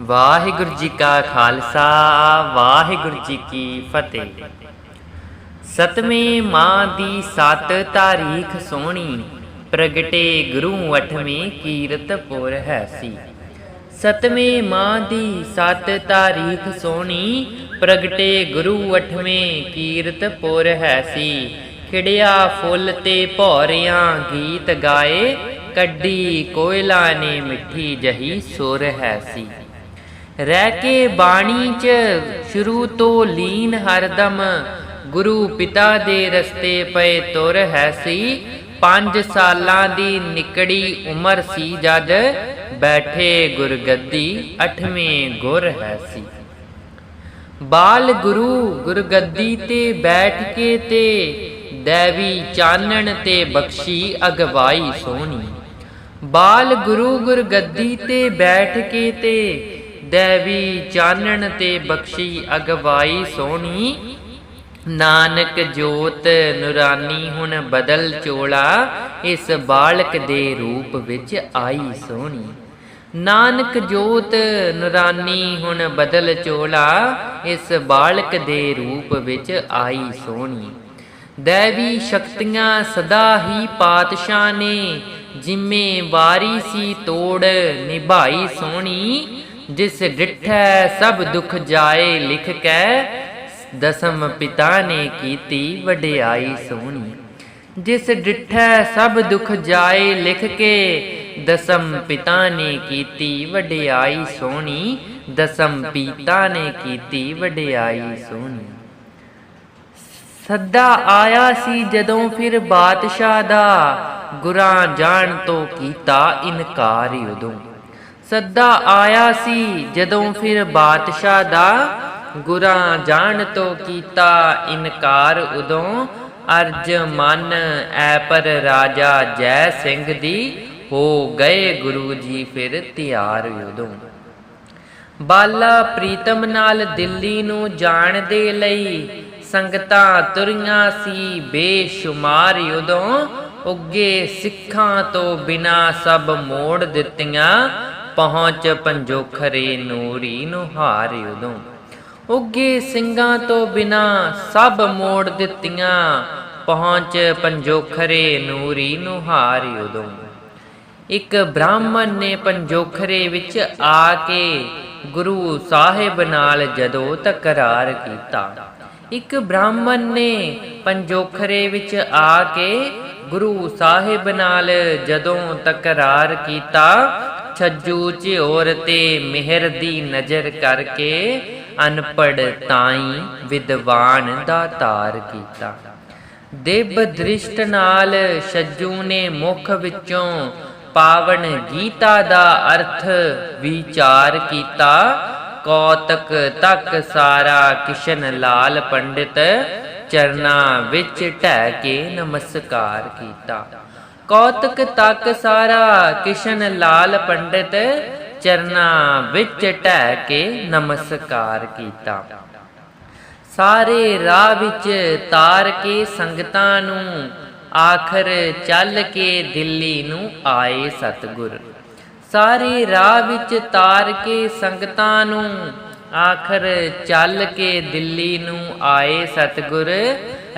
ਵਾਹਿਗੁਰੂ ਜੀ ਕਾ ਖਾਲਸਾ, ਵਾਹਿਗੁਰੂ ਜੀ ਕੀ ਫਤਿਹ। ਸਤਵੇਂ ਮਾਂ ਦੀ ਸਤ ਤਾਰੀਖ ਸੋਹਣੀ ਪ੍ਰਗਟੇ ਗੁਰੂ ਅਠਵੇਂ ਕੀਰਤਪੁਰ ਹੈ ਸੀ। ਸਤਵੇਂ ਮਾਂ ਦੀ ਸਤ ਤਾਰੀਖ ਸੋਹਣੀ ਪ੍ਰਗਟੇ ਗੁਰੂ ਅਠਵੇਂ ਕੀਰਤਪੁਰ ਹੈ ਸੀ। ਖਿੜਿਆ ਫੁੱਲ ਤੇ ਭੌਰਿਆਂ ਗੀਤ ਗਾਏ, ਕੱਢੀ ਕੋਇਲਾ ਨੇ ਮਿੱਠੀ ਜਹੀ ਸੁਰ ਹੈ ਸੀ। ਰਹਿ ਕੇ ਬਾਣੀ ਚ ਸ਼ੁਰੂ ਤੋਂ ਲੀਨ ਹਰਦਮ, ਗੁਰੂ ਪਿਤਾ ਦੇ ਰਸਤੇ ਪਏ ਤੁਰ ਹੈ ਸੀ। ਪੰਜ ਸਾਲਾਂ ਦੀ ਨਿਕੜੀ ਉਮਰ ਸੀ ਜਦ ਬੈਠੇ ਗੁਰਗੱਦੀ ਅਠਵੇਂ ਗੁਰ ਹੈ ਸੀ। ਬਾਲ ਗੁਰੂ ਗੁਰਗੱਦੀ ਤੇ ਬੈਠ ਕੇ ਤੇ ਦੇਵੀ ਚਾਨਣ ਤੇ ਬਖਸ਼ੀ ਅਗਵਾਈ ਸੋਹਣੀ। ਬਾਲ ਗੁਰੂ ਗੁਰਗੱਦੀ ਤੇ ਬੈਠ ਕੇ ਤੇ ਦੇਵੀ ਚਾਨਣ ਤੇ ਬਖਸ਼ੀ ਅਗਵਾਈ ਸੋਹਣੀ ਨਾਨਕ ਜੋਤ ਨੂਰਾਨੀ ਹੁਣ ਬਦਲ ਚੋਲਾ, ਇਸ ਬਾਲਕ ਦੇ ਰੂਪ ਵਿੱਚ ਆਈ ਸੋਹਣੀ ਨਾਨਕ ਜੋਤ ਨੂਰਾਨੀ ਹੁਣ ਬਦਲ ਚੋਲਾ, ਇਸ ਬਾਲਕ ਦੇ ਰੂਪ ਵਿੱਚ ਆਈ ਸੋਹਣੀ ਦੇਵੀ ਸ਼ਕਤੀਆਂ ਸਦਾ ਹੀ ਪਾਤਸ਼ਾਹ ਨੇ ਜ਼ਿੰਮੇਵਾਰੀ ਸੀ ਤੋੜ ਨਿਭਾਈ ਸੋਹਣੀ ਜਿਸ ਡਿਠੈ ਸਭ ਦੁਖ ਜਾਏ ਲਿਖ ਕੇ, ਦਸਮ ਪਿਤਾ ਨੇ ਕੀਤੀ ਵਡਿਆਈ ਸੋਹਣੀ। ਜਿਸ ਡਿਠੈ ਸਭ ਦੁਖ ਜਾਏ ਲਿਖ ਕੇ, ਦਸਮ ਪਿਤਾ ਨੇ ਕੀਤੀ ਵਡਿਆਈ ਸੋਹਣੀ। ਦਸਮ ਪਿਤਾ ਨੇ ਕੀਤੀ ਵਡਿਆਈ ਸੋਹਣੀ। ਸੱਦਾ ਆਇਆ ਸੀ ਜਦੋਂ ਫਿਰ ਬਾਦਸ਼ਾਹ ਦਾ, ਗੁਰਾਂ ਜਾਣ ਤੋਂ ਕੀਤਾ ਇਨਕਾਰ ਉਦੋਂ। ਸੱਦਾ ਆਇਆ ਸੀ ਜਦੋਂ ਫਿਰ ਬਾਦਸ਼ਾਹ ਦਾ ਗੁਰਾਂ ਜਾਣ ਤੋਂ ਕੀਤਾ ਇਨਕਾਰ, ਉਦੋਂ ਅਰਜ ਮਨ, ਐ ਪਰ ਰਾਜਾ ਜੈ ਸਿੰਘ ਦੀ ਹੋ ਗਏ ਗੁਰੂ ਜੀ ਫਿਰ ਤਿਆਰ ਉਦੋਂ। ਬਾਲਾ ਪ੍ਰੀਤਮ ਨਾਲ ਦਿੱਲੀ ਨੂੰ ਜਾਣ ਦੇ ਲਈ ਸੰਗਤਾਂ ਤੁਰੀਆਂ ਸੀ ਬੇਸ਼ੁਮਾਰ, ਉਦੋਂ ਉੱਗੇ ਸਿੱਖਾਂ ਤੋਂ ਬਿਨਾ ਸਭ ਮੋੜ ਦਿੱਤੀਆਂ। ਪਹੁੰਚ ਪੰਜੋਖਰੇ ਨੂਰੀ ਨੂੰ ਉਦੋਂ। ਉੱਗੇ ਸਿੰਘਾਂ ਤੋਂ ਬਿਨਾ ਸਭ ਮੋੜ ਦਿੱਤੀਆਂ, ਪਹੁੰਚ ਪੰਜੋਖਰੇ ਨੂਰੀ ਨੂੰ ਉਦੋਂ। ਇੱਕ ਬ੍ਰਾਹਮਣ ਨੇ ਪੰਜੋਖਰੇ ਵਿੱਚ ਆ ਕੇ ਗੁਰੂ ਸਾਹਿਬ ਨਾਲ ਜਦੋਂ ਤਕਰਾਰ ਕੀਤਾ। ਇੱਕ ਬ੍ਰਾਹਮਣ ਨੇ ਪੰਜੋਖਰੇ ਵਿੱਚ ਆ ਕੇ ਗੁਰੂ ਸਾਹਿਬ ਨਾਲ ਜਦੋਂ ਤਕਰਾਰ ਕੀਤਾ ਛੱਜੂ ਝਿਓਰ ਤੇ ਮਿਹਰ ਦੀ ਨਜ਼ਰ ਕਰਕੇ ਅਨਪੜ ਤਾਈ ਵਿਦਵਾਨ ਦਾ ਤਾਰ ਕੀਤਾ। ਦੇਬ ਦ੍ਰਿਸ਼ਟ ਨਾਲ ਛੱਜੂ ਨੇ ਮੁਖ ਵਿੱਚੋਂ ਪਾਵਨ ਗੀਤਾ ਦਾ ਅਰਥ ਵਿਚਾਰ ਕੀਤਾ, ਕੌਤਕ ਤੱਕ ਸਾਰਾ ਕਿਸ਼ਨ ਲਾਲ ਪੰਡਿਤ ਚਰਨਾ ਵਿੱਚ ਢਹਿ ਕੇ ਨਮਸਕਾਰ ਕੀਤਾ। ਕੌਤਕ ਤੱਕ ਸਾਰਾ, ਕਿਸ਼ਨ ਲਾਲ ਪੰਡਿਤ ਚਰਨਾ ਵਿੱਚ ਢਹਿ ਕੇ ਨਮਸਕਾਰ ਕੀਤਾ। ਸਾਰੇ ਰਾਹ ਵਿੱਚ ਤਾਰ ਕੇ ਸੰਗਤਾਂ ਨੂੰ ਆਖਰ ਚੱਲ ਕੇ ਦਿੱਲੀ ਨੂੰ ਆਏ ਸਤਗੁਰ। ਸਾਰੇ ਰਾਹ ਵਿੱਚ ਤਾਰ ਕੇ ਸੰਗਤਾਂ ਨੂੰ ਆਖਰ ਚੱਲ ਕੇ ਦਿੱਲੀ ਨੂੰ ਆਏ ਸਤਗੁਰ,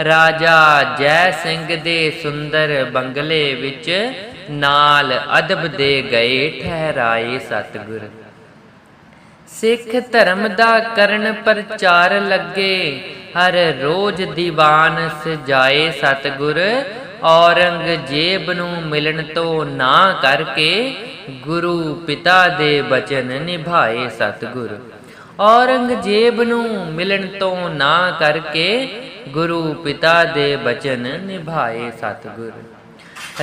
ਰਾਜਾ ਜੈ ਸਿੰਘ ਦੇ ਸੁੰਦਰ ਬੰਗਲੇ ਵਿੱਚ ਨਾਲ ਅਦਬ ਦੇ ਗਏ ਠਹਿਰਾਏ ਸਤਗੁਰ। ਸਿੱਖ ਧਰਮ ਦਾ ਕਰਨ ਪ੍ਰਚਾਰ ਲੱਗੇ, ਹਰ ਰੋਜ਼ ਦੀਵਾਨ ਸਜਾਏ ਸਤਗੁਰ, ਔਰੰਗਜ਼ੇਬ ਨੂੰ ਮਿਲਣ ਤੋਂ ਨਾ ਕਰਕੇ ਗੁਰੂ ਪਿਤਾ ਦੇ ਬਚਨ ਨਿਭਾਏ ਸਤਗੁਰ। ਔਰੰਗਜ਼ੇਬ ਨੂੰ ਮਿਲਣ ਤੋਂ ਨਾ ਕਰਕੇ ਗੁਰੂ ਪਿਤਾ ਦੇ ਬਚਨ ਨਿਭਾਏ ਸਤਗੁਰ।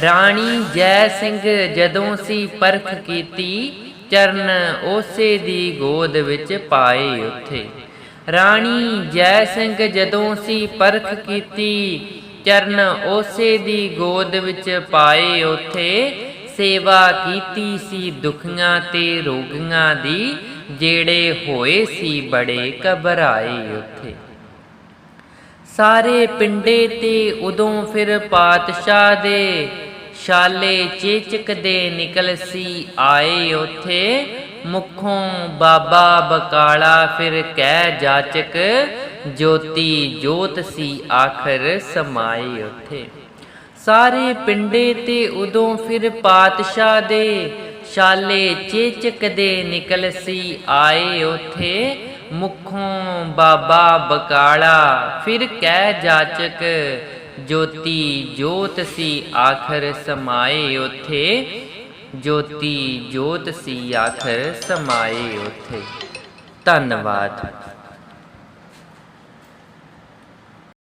ਰਾਣੀ ਜੈ ਸਿੰਘ ਜਦੋਂ ਸੀ ਪਰਖ ਕੀਤੀ, ਚਰਨ ਉਸੇ ਦੀ ਗੋਦ ਵਿੱਚ ਪਾਏ ਉੱਥੇ। ਰਾਣੀ ਜੈ ਸਿੰਘ ਜਦੋਂ ਸੀ ਪਰਖ ਕੀਤੀ, ਚਰਨ ਉਸੇ ਦੀ ਗੋਦ ਵਿੱਚ ਪਾਏ ਉੱਥੇ ਸੇਵਾ ਕੀਤੀ ਸੀ ਦੁਖੀਆਂ ਤੇ ਰੋਗੀਆਂ ਦੀ। ਜਿਹੜੇ ਹੋਏ ਸੀ ਬੜੇ ਘਬਰਾਏ ਉੱਥੇ। ਸਾਰੇ ਪਿੰਡੇ ਤੇ ਉਦੋਂ ਫਿਰ ਪਾਤਸ਼ਾਹ ਦੇ ਸ਼ਾਲੇ ਚੇਚਕ ਦੇ ਨਿਕਲ ਸੀ, ਆਏ ਉਥੇ, ਮੁਖੋਂ ਬਾਬਾ ਬਕਾਲਾ ਫਿਰ ਕਹਿ ਜਾਚਕ, ਜੋਤੀ ਜੋਤ ਸੀ ਆਖਰ ਸਮਾਏ ਉਥੇ। ਸਾਰੇ ਪਿੰਡੇ ਤੇ ਉਦੋਂ ਫਿਰ ਪਾਤਸ਼ਾਹ ਦੇ ਸ਼ਾਲੇ ਚੇਚਕ ਦੇ ਨਿਕਲ ਸੀ, ਆਏ ਉਥੇ ਮੁਖੋਂ ਬਾਬਾ ਬਕਾਲਾ, ਫਿਰ ਕਹਿ ਜਾਚਕ, ਜੋਤੀ ਜੋਤ ਸੀ, ਆਖਰ ਸਮਾਏ ਉਥੇ, ਜੋਤੀ ਜੋਤ ਸੀ, ਆਖਰ ਸਮਾਏ ਉਥੇ। ਧੰਨਵਾਦ।